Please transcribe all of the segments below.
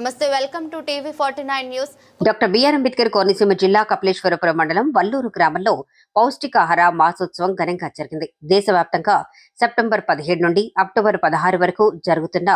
నమస్తే welcome to TV forty nine news. Doctor BR Ambedkar Konaseema జిల్లా కపిలేశ్వరపురం మండలం వల్లూరు గ్రామంలో పౌష్టికాహార మాసోత్సవం ఘనంగా జరిగింది. దేశవ్యాప్తంగా సెప్టెంబర్ పదిహేడు నుండి అక్టోబర్ పదహారు వరకు జరుగుతున్న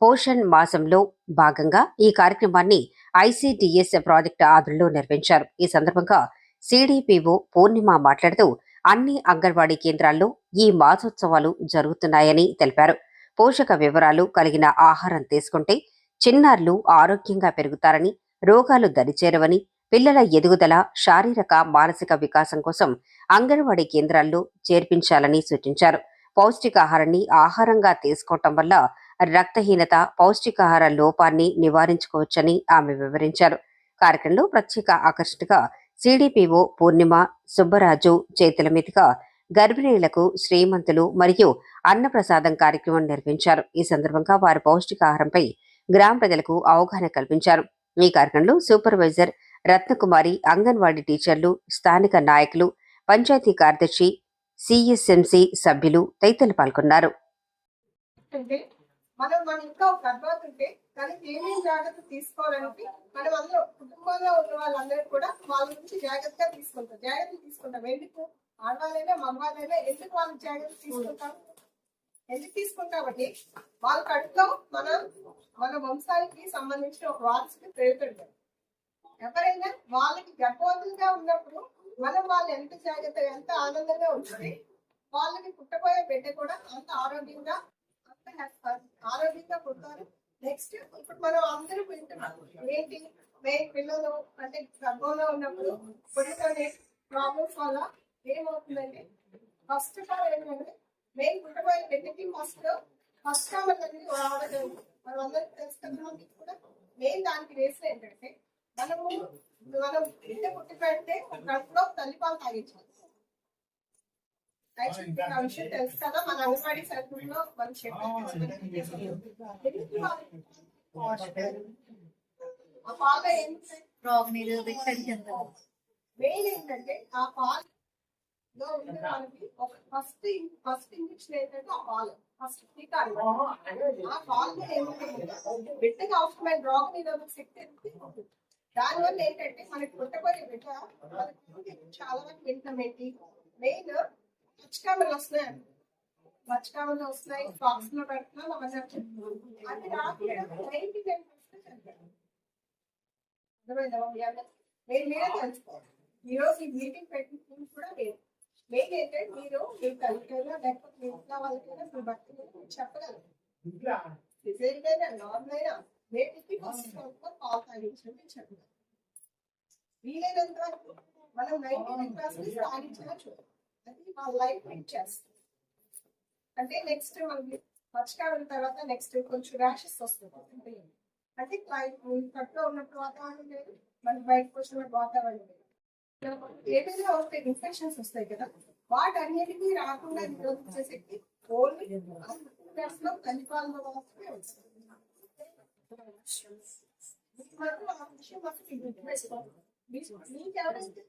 పోషణ్ మాసంలో భాగంగా ఈ కార్యక్రమాన్ని ఐసిడిఎస్ ప్రాజెక్టు ఆధ్వర్యంలో నిర్వహించారు. ఈ సందర్భంగా సిడిపిఓ పూర్ణిమ మాట్లాడుతూ అన్ని అంగన్వాడీ కేంద్రాల్లో ఈ మాసోత్సవాలు జరుగుతున్నాయని తెలిపారు. పోషక వివరాలు కలిగిన ఆహారం తీసుకుంటే చిన్నారులు ఆరోగ్యంగా పెరుగుతారని రోగాలు దరిచేరవని పిల్లల ఎదుగుదల శారీరక మానసిక వికాసం కోసం అంగన్వాడీ కేంద్రాల్లో చేర్పించాలని సూచించారు. పౌష్టికాహారాన్ని ఆహారంగా తీసుకోవటం వల్ల రక్తహీనత పౌష్టికాహార లోపాన్ని నివారించుకోవచ్చని ఆమె వివరించారు. కార్యక్రమంలో ప్రత్యేక ఆకర్షణగా సిడిపిఓ పూర్ణిమ సుబ్బరాజు చేతుల మీదుగా గర్భిణీలకు శ్రీమంతులు మరియు అన్నప్రసాదం కార్యక్రమం నిర్వహించారు. ఈ సందర్భంగా వారి పౌష్టికాహారంపై గ్రామ ప్రజలకు అవగాహన కల్పించారు. ఈ కార్యక్రమంలో సూపర్వైజర్ రత్నకుమారి అంగన్వాడీ టీచర్లు స్థానిక నాయకులు పంచాయతీ కార్యదర్శి సిఎస్ఎంసి సభ్యులు తదితరులు పాల్గొన్నారు. అంటే మనం మన ఇంట్లో ఒక గర్భవతి ఉంటే దానికి ఏమేమి జాగ్రత్త తీసుకోవాలంటే మనం అందరూ కుటుంబంలో ఉన్న వాళ్ళందరూ కూడా వాళ్ళ గురించి జాగ్రత్తగా తీసుకుంటాం జాగ్రత్త తీసుకుంటాం. ఎందుకు? ఆడవాళ్ళైనా మగవాళ్ళైనా ఎందుకు వాళ్ళు జాగ్రత్త తీసుకుంటాం? ఎందుకు తీసుకుంటామంటే వాళ్ళ కడుపులో మనం మన వంశానికి సంబంధించిన ఒక వారసుకి పెరుగుతుంటారు ఎవరైనా వాళ్ళకి గర్భవతులుగా ఉన్నప్పుడు మనం వాళ్ళు ఎంత జాగ్రత్త ఎంత ఆనందంగా ఉంటుంది వాళ్ళకి పుట్టబోయే బిడ్డ కూడా అంత ఆరోగ్యంగా అంత ఆరోగ్యంగా పుడతారు. నెక్స్ట్ ఇప్పుడు మనం అందరూ వింటున్నాం ఏంటి? మే పిల్లలు అంటే గర్భంలో ఉన్నప్పుడు పుట్టుకనే ప్రాబ్లమ్స్ వల్ల ఏమవుతుందంటే ఫస్ట్ ఆఫ్ ఆల్ ఏంటంటే మెయిన్ పుట్టబోయే బిడ్డకి ఫస్ట్ ఫస్ట్ అనేది రావడం మనం అందరికీ తెలుసు కదా కూడా మెయిన్ దానికి రీజన్ ఏంటంటే మనము మనం బిడ్డ పుట్టి పెడితే కడుపులో తల్లిపాలు తాగించాలి. యాక్చువల్లీ ఆ విషయం తెలుసు కదా మన అంగన్వాడీ సెంటర్లో మనం చెప్పారు ఆ పాలు ఏంటంటే మెయిన్ ఏంటంటే ఆ పాలు ఒక ఫస్ట్ ఫస్ట్ ఇంజక్షన్ ఏంటంటే ఆ పాలు ఫస్ట్ టీకా. ఆ ఏమంటే బిడ్డకి అవసరమైన రోగ నిరోధక శక్తి ఉంటుంది. దానివల్ల ఏంటంటే మనకి పుట్టబోయే బిడ్డ మనకి చాలా వరకు వింటాం ఏంటి మెయిన్ పచ్చకామలు వస్తున్నాయి పచ్చకామలు వస్తున్నాయి బాక్స్లో పెడుతున్నాం అవన్నీ అది రాకుండా నైన్టీ పర్సెంట్. అర్థమైందా? మీరు మీరే తెలుసుకోవాలి ఈ రోజు ఈ మీటింగ్ పెట్టిన కూడా మీరు మెయిన్ ఏంటంటే మీరు మీ తల్లికైనా లేకపోతే మీ ఇంట్లో వాళ్ళకైనా మీ మీరు చెప్పగలరు. నార్మల్ అయినా ఫస్ట్ పాలు తాగించడం మీరు చెప్పగలరు. వీలైనంత వరకు మనం చూడాలి అది వాళ్ళ లైఫ్ లీడ్ చేస్తుంది. అంటే నెక్స్ట్ మనకి మర్చికాడిన తర్వాత నెక్స్ట్ కొంచెం ర్యాషెస్ వస్తుంది. అంటే కట్లో ఉన్నప్పుడు వాతావరణం లేదు మనకి బయటకు వచ్చినప్పుడు వాతావరణం లేదు. ఏదైనా వస్తే ఇన్ఫెక్షన్స్ వస్తాయి కదా వాటన్నిటికీ రాకుండా నిరోధించే శక్తి ఓన్లీ లో కలిపాలలో మాత్రమే వస్తుంది. మీకు ఎవరైతే